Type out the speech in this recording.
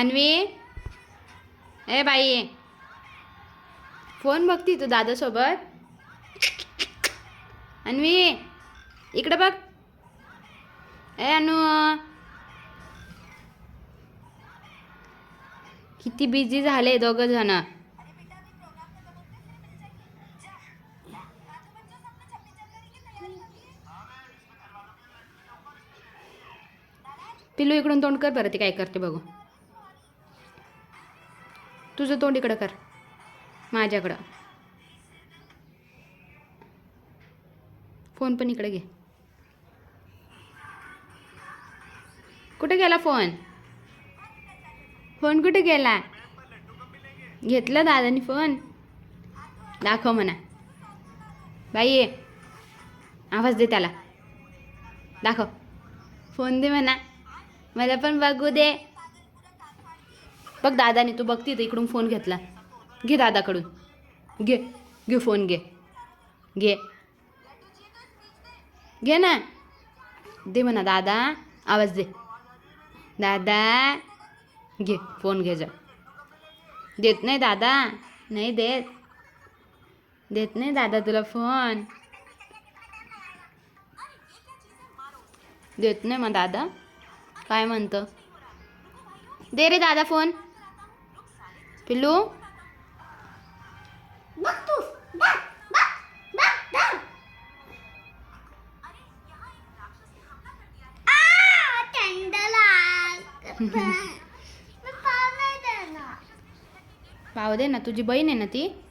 अन्वी? ए बाई. फोन बघती तू दादासोबत? अन्वी इकडे बघ. ए अनु. किती बिझी झाले दोघं जण. पिलू इकडून तोंड कर बरं ते काय करते बघू. तुझं तोंड इकडं कर. माझ्याकडं. फोन पण इकडे घे. कुठे गेला फोन? फोन कुठे गेला? घेतला दादानी फोन? दाखव म्हणा. बाई ये. आवाज दे त्याला. दाखव. फोन दे म्हणा. मला पण बघू दे. बघ दादाने तू बघती तर इकडून फोन घेतला. घे दादाकडून. घे घे फोन घे. घे. घे ना. दे म्हणा दादा आवाज दे. दादा घे फोन घे जा. देत नाही दादा नाही देत. देत नाही दादा तुला फोन. देत नाही मग दादा. काय म्हणतं? दे रे दादा फोन. पिल्लू? पाव दे ना तुझी बहीण आहे ना ती?